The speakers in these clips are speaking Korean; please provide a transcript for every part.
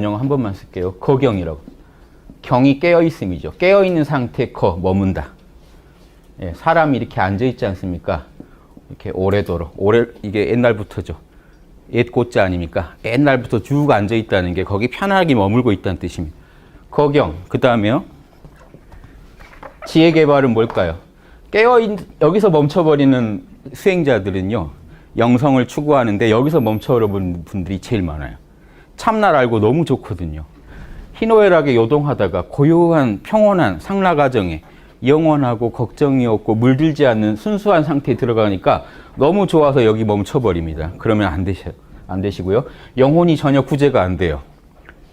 어려운 영어 한 번만 쓸게요. 거경이라고. 경이 깨어 있음이죠. 깨어 있는 상태 거 머문다. 예, 사람이 이렇게 앉아 있지 않습니까? 이렇게 오래도록 오래 이게 옛날부터죠. 옛 고자 아닙니까? 옛날부터 쭉 앉아 있다는 게 거기 편하게 머물고 있다는 뜻입니다. 거경 그 다음에요. 지혜 개발은 뭘까요? 깨어 있 여기서 멈춰버리는 수행자들은요 영성을 추구하는데 여기서 멈춰버리는 분들이 제일 많아요. 참날 알고 너무 좋거든요. 희노애락에 요동하다가 고요한 평온한 상라 가정에 영원하고 걱정이 없고 물들지 않는 순수한 상태에 들어가니까 너무 좋아서 여기 멈춰버립니다. 그러면 안 되셔 안 되시고요. 영혼이 전혀 구제가 안 돼요.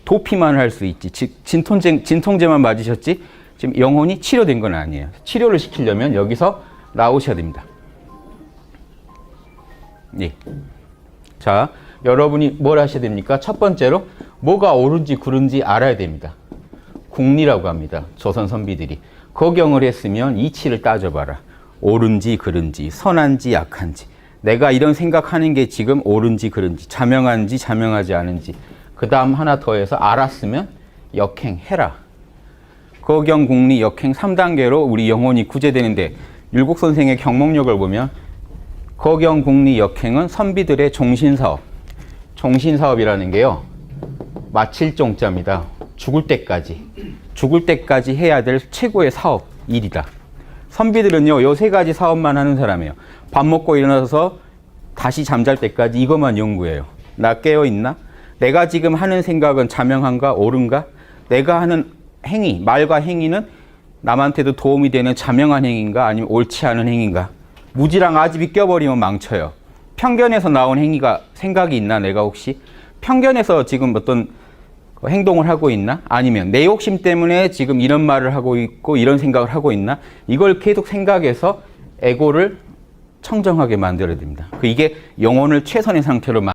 도피만 할 수 있지. 즉 진통제 진통제만 맞으셨지. 지금 영혼이 치료된 건 아니에요. 치료를 시키려면 여기서 나오셔야 됩니다. 예. 자, 여러분이 뭘 하셔야 됩니까? 첫 번째로 뭐가 옳은지 그른지 알아야 됩니다. 국리라고 합니다. 조선 선비들이. 거경을 했으면 이치를 따져봐라. 옳은지 그른지, 선한지 약한지. 내가 이런 생각하는 게 지금 옳은지 그른지, 자명한지 자명하지 않은지. 그 다음 하나 더해서 알았으면 역행해라. 거경, 국리, 역행 3단계로 우리 영혼이 구제되는데 율곡 선생의 경목력을 보면 거경, 국리, 역행은 선비들의 종신사업. 종신사업이라는 게요. 마칠 종자입니다. 죽을 때까지. 죽을 때까지 해야 될 최고의 사업, 일이다. 선비들은요, 요 세 가지 사업만 하는 사람이에요. 밥 먹고 일어나서 다시 잠잘 때까지 이것만 연구해요. 나 깨어 있나? 내가 지금 하는 생각은 자명한가? 옳은가? 내가 하는 행위, 말과 행위는 남한테도 도움이 되는 자명한 행위인가? 아니면 옳지 않은 행위인가? 무지랑 아집이 껴버리면 망쳐요. 편견에서 나온 행위가 생각이 있나? 내가 혹시? 편견에서 지금 어떤 행동을 하고 있나? 아니면 내 욕심 때문에 지금 이런 말을 하고 있고 이런 생각을 하고 있나? 이걸 계속 생각해서 에고를 청정하게 만들어야 됩니다. 그 이게 영혼을 최선의 상태로 만